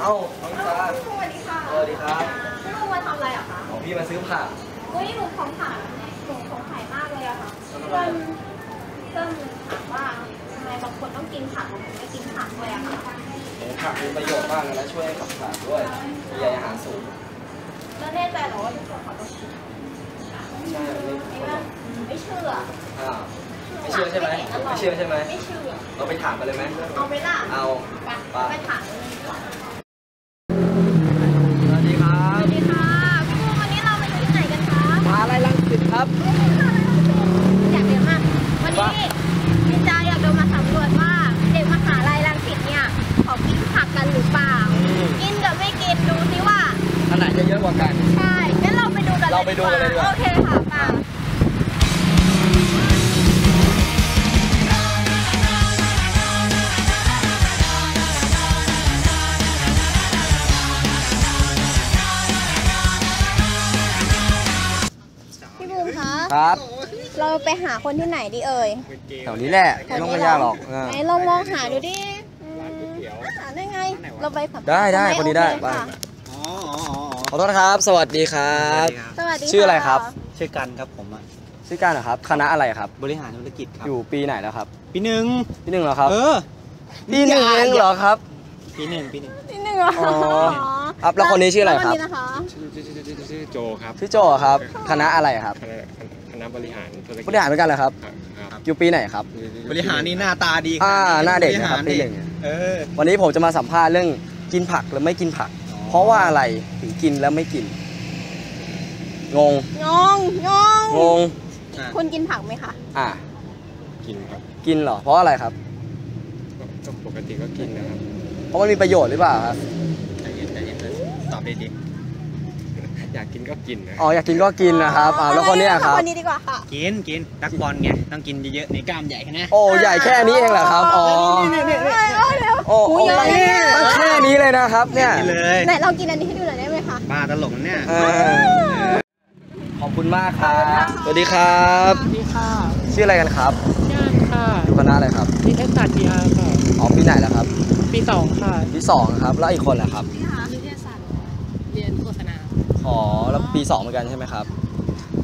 เอ้าน้องซาสวัสดีค่ะสวัสดีครับพี่ลุงมาทำอะไรอะคะของพี่มาซื้อผักเฮ้ยหนูของขายหนูของขายมากเลยอะค่ะเพื่อนเพื่อนถามว่าทำไมบางคนต้องกินผักบางคนไม่กินผักเลยอะค่ะโอ้ผักมีประโยชน์มากเลยนะช่วยให้ขับถ่ายด้วยมีใยอาหารสูงแล้วแน่ใจเหรอว่าทุกคนเขาต้องกินใช่ไม่ไม่ว่าไม่เชื่ออ้าว ไม่เชื่อใช่ไหมไม่เชื่อใช่ไหมไม่เชื่อเราไปถามกันเลยไหมเอาไปล่ะเอาไปไปไปถามกันเลยดีกว่าสวัสดีครัสบวัสดีค่ะพี่ลุงวันนี้เราไปที่ไหนกันคะมาอะไรลังสิตครับอยากเรียนมากวันนี้พี่จาอยากเดินมาสำรวจว่าเด็กมหาลัยรังสิตเนี่ยเขากินผักกันหรือเปล่า กินกับไม่กินดูซิว่าอันไหนจะเยอะกว่ากันใช่งั้นเราไปดูกันเราไปดูกันเลยดีกว่าโอเค คะครับ เราไปหาคนที่ไหนดีเอ่ยแถวนี้แหละไม่ต้องไม่ยากหรอกเออไหนลองมองหาดูดิอืมหาได้ไง เราไปสัมภาษณ์ได้ได้หมคนนี้ได้โอเคไปค่ะอ๋ออ๋ออ๋อขอโทษนะครับ สวัสดีครับ สวัสดีชื่ออะไรครับ ชื่อกันครับผมอะชื่อการเหรอครับ คณะอะไรครับ บริหารธุรกิจครับอยู่ปีไหนแล้วครับปีหนึ่งปีหนึ่งเหรอครับเออปีหนึ่งเองเหรอครับ ปีหนึ่งปีหนึ่ง นิดนึงเหรออ๋อครับแล้วคนนี้ชื่ออะไรครับ แล้วนนี้นะคะชื่อชื่อชื่อชื่อชื่อโจครับชื่อโจเหรอครับ คณะอะไรครับ คณะคณะ บริหารธุรกิจบริหารเหมือนกันเหรอครับ ครับครับอยู่ปีไหนครับ บริหารนี่หน้าตาดีอ่าหน้าเด็กบรินะคหารับรปีนี่หนึ่งเออวันนี้ผมจะมาสัมภาษณ์เรื่องกินผักหรือไม่กินผักอ๋อเพราะว่าอะไรถึงกินแล้วไม่กิน งง งงงงงง อะคุณกินผักไหมคะ อะ กินครับกินเหรอ เพราะอะไรครับ ก็ก็ปกติก็กินนะครับเพราะมันมีประโยชน์หรือเปล่าครับ ใจเย็นใจเย็นตอบดีดี อยากกินก็กินนะอ๋ออยากกินก็กินนะครับอ่าแล้วคนเนี้ยครับคนนี้ดีกว่าค่ะ กินกินนักบอลไงต้องกินเยอะๆในกล้ามใหญ่แค่นี้โอ้ใหญ่แค่นี้เองเหรอครับอ๋อโอ้หูโอ้เยอะเลยเนี่ยตั้งแค่นี้เลยนะครับเนี่ยกินเลยไหนเรากินอันนี้ให้ดูหน่อยได้ไหมคะบ้าตลกนะเนี่ยเออขอบคุณมากครับ สวัสดีครับ สวัสดีค่ะ ชื่ออะไรกันครับงานค่ะอยู่คณะอะไรครับนิเทศศาสตร์ PR ค่ะ อ๋อปีไหนแล้วครับ ปีสองค่ะ ปีสองครับ แล้วอีกคนล่ะครับ นิเทศศาสตร์เรียนโฆษณา อ๋อแล้วปีสองเหมือนกันใช่ไหมครับ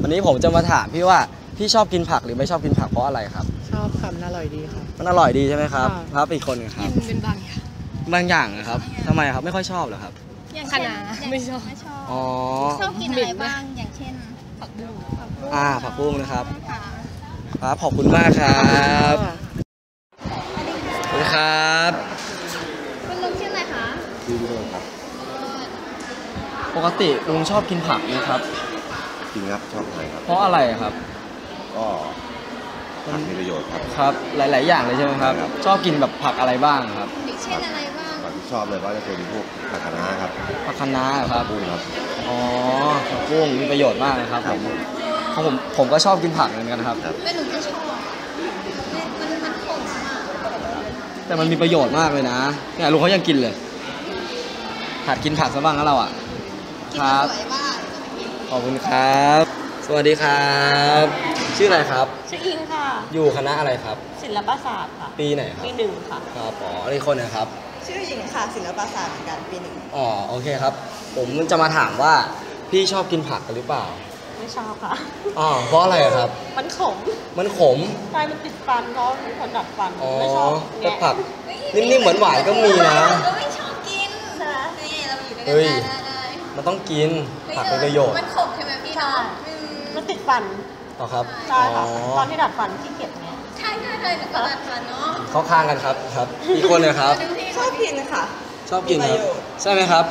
วันนี้ผมจะมาถามพี่ว่าพี่ชอบกินผักหรือไม่ชอบกินผักเพราะอะไรครับ ชอบคำน่าอร่อยดีค่ะ มันอร่อยดีใช่ไหมครับ ค่ะ ครับอีกคนหนึงครับเป็นบางอย่างบางอย่างนะครับทำไมครับไม่ค่อยชอบเหรอครับ อย่างคณะไม่ชอบ ไม่ชอบอ๋อ ชอบกินอะไรบ้าง อย่างเช่นผักบุ้งผักบุ้งอ่าผักบุ้งนะครับ ค่ะ ครับขอบคุณมากครับสวัสดีครับ คุณลุงชื่ออะไรคะ ปกติลุงชอบกินผักไหมครับ จริงครับชอบทานครับเพราะอะไรครับ ก็ผักมีประโยชน์ครับครับ หลาย ๆ อย่างเลยใช่ไหมครับ ครับ ชอบกินแบบผักอะไรบ้างครับ อย่างเช่นอะไรบ้างผักที่ชอบเลยว่าจะเป็นพวกผักคะน้าครับผักคะน้าเหรอครับกุ้งครับ อ๋อผักบุ้งมีประโยชน์มากนะครับผมเพราะผมผมก็ชอบกินผักเหมือนกันครับเป็นหนูจะชอบมันมันขมอะแต่มันมีประโยชน์มากเลยนะเนี่ยลุงเขายังกินเลยหัดกินผักซะบ้างนะเราอะกิน ครับสวยบ้างขอบคุณครับ สวัสดีครับ ชื่ออะไรครับ ชื่ออิงค่ะ อยู่คณะอะไรครับ ศิลปศาสตร์ค่ะ ปีไหนครับ ปีหนึ่งค่ะ ครับอ๋อนี่คนนะครับ ชื่อหญิงค่ะศิลปศาสตร์เหมือนกันปีหนึ่งอ๋อโอเคครับ ผมจะมาถามว่าพี่ชอบกินผักกันหรือเปล่า ไม่ชอบค่ะอ๋อเพราะอะไรอะครับ มันขม มันขมใช่มันติดฟันเพราะเป็นคนดัดฟัน อ๋อไม่ชอบแต่แงะผักนิ่มๆเหมือนหวานๆก็มีนะ มันต้องกินผักเป็นประโยชน์มันขมใช่ไหมพี่เนาะอืมมันติดฟันอ๋อครับใช่อ๋อค่ะตอนที่ดัดฟันขี้เกียจแงะใช่ใช่ใช่หนูก็ตัดฟันเนาะเข้าข้างกันครับครับอีกคนเลยครับ ชอบกินค่ะ ชอบกินครับมีประโยชน์ใช่ไหมครับ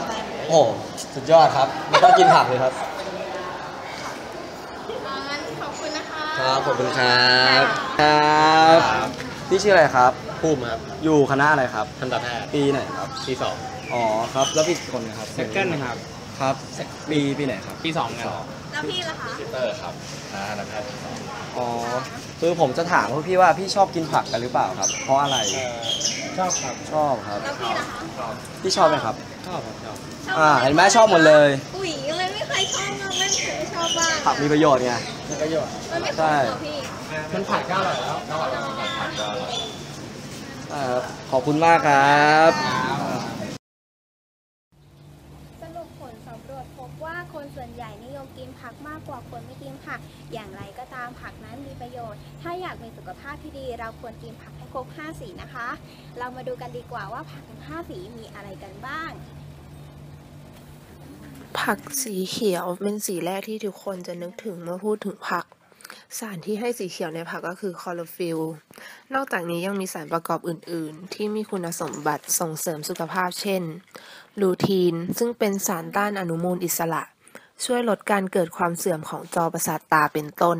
โอ้โหสุดยอดครับไม่ต้องกินผักเลยครับอ่างั้นขอบคุณนะคะครับขอบคุณครับครับพี่ชื่ออะไรครับภูมิครับอยู่คณะอะไรครับทันตแพทย์ปีไหนครับปีสองอ๋อครับแล้วพี่คนนะครับเซคันด์ครับ ครับปีปีไหนครับ ปีสองกันแล้วพี่ล่ะคะซิเตอร์ครับคณะทันตแพทย์อ๋อคือผมจะถามพวกพี่ว่าพี่ชอบกินผักกันหรือเปล่าครับ เพราะอะไรชอบครับชอบครับ แล้วพี่ล่ะคะพี่ชอบไหมครับ ชอบครับชอบชอบอ่าเห็นไหมชอบหมดเลยปุ๋ยเลยไม่เคยชอบมากไม่เคยชอบบ้างผักมีประโยชน์ไง มีประโยชน์มันไม่ขมใช่เหรอพี่มันผัดก็อร่อยแล้วแล้วเราผัดก็อร่อยครับขอบคุณมากครับ สรุปผลสำรวจพบว่าคน ส่วนใหญ่นิยมกินผักมากกว่าคนไม่กินผัก อย่างไรก็ตามผักนั้นมีประโยชน์ ถ้าอยากมีสุขภาพที่ดี เราควรกินผักให้ครบ 5 สีนะคะ เรามาดูกันดีกว่าว่าผักทั้ง5สีมีอะไรกันบ้าง ผักสีเขียวเป็นสีแรกที่ทุกคนจะนึกถึงเมื่อพูดถึงผัก สารที่ให้สีเขียวในผักก็คือคลอโรฟิลล์นอกจากนี้ยังมีสารประกอบอื่น ๆ ที่มีคุณสมบัติส่งเสริมสุขภาพเช่น ลูทีน ซึ่งเป็นสารต้านอนุมูลอิสระ ช่วยลดการเกิดความเสื่อมของจอประสาทตาเป็นต้น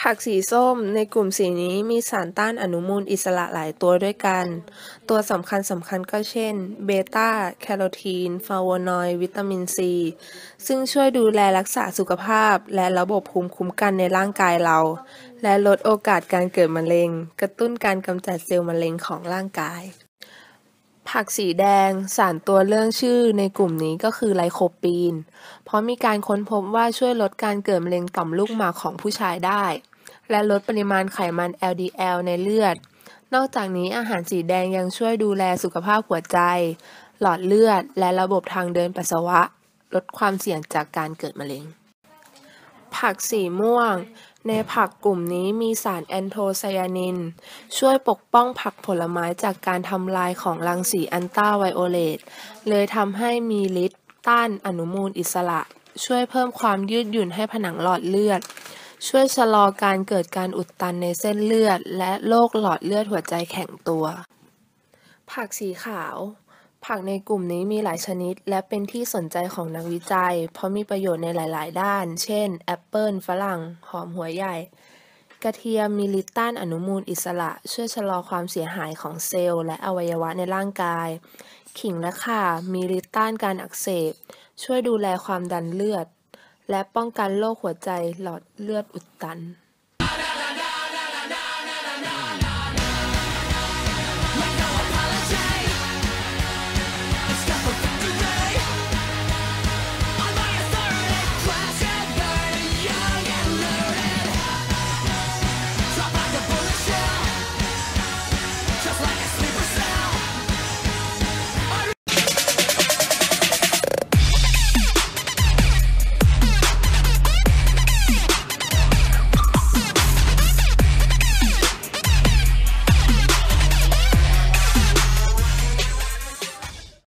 ผักสีส้มในกลุ่มสีนี้มีสารต้านอนุมูลอิสระหลายตัวด้วยกัน ตัวสำคัญสำคัญก็เช่น เบต้า แคโรทีนฟลาโวนอยด์ วิตามินซี ซึ่งช่วยดูแลรักษาสุขภาพ และระบบภูมิคุ้มกันในร่างกายเรา และลดโอกาสการเกิดมะเร็ง กระตุ้นการกำจัดเซลล์มะเร็งของร่างกาย ผักสีแดงสารตัวเรื่องชื่อในกลุ่มนี้ก็คือไลโคปีน เพราะมีการค้นพบว่าช่วยลดการเกิดมะเร็งต่อมลูกหมากของผู้ชายได้ และลดปริมาณไขมัน LDL ในเลือด นอกจากนี้อาหารสีแดงยังช่วยดูแลสุขภาพหัวใจ หลอดเลือด และระบบทางเดินปัสสาวะ ลดความเสี่ยงจากการเกิดมะเร็ง ผักสีม่วง ในผักกลุ่มนี้มีสารแอนโทไซยานิน ช่วยปกป้องผักผลไม้จากการทำลายของรังสีอันต้าไวโอเลต เลยทำให้มีฤทธิ์ต้านอนุมูลอิสระ ช่วยเพิ่มความยืดหยุ่นให้ผนังหลอดเลือด ช่วยชะลอการเกิดการอุดตันในเส้นเลือด และโรคหลอดเลือดหัวใจแข็งตัว ผักสีขาว ผักในกลุ่มนี้มีหลายชนิด และเป็นที่สนใจของนักวิจัย เพราะมีประโยชน์ในหลาย ๆ ด้าน เช่น แอปเปิลฝรั่ง หอมหัวใหญ่ กระเทียมมีฤทธิ์ต้านอนุมูลอิสระ ช่วยชะลอความเสียหายของเซลล์ และอวัยวะในร่างกาย ขิงและข่า มีฤทธิ์ต้านการอักเสบ ช่วยดูแลความดันเลือด และป้องกันโรคหัวใจหลอดเลือดอุดตัน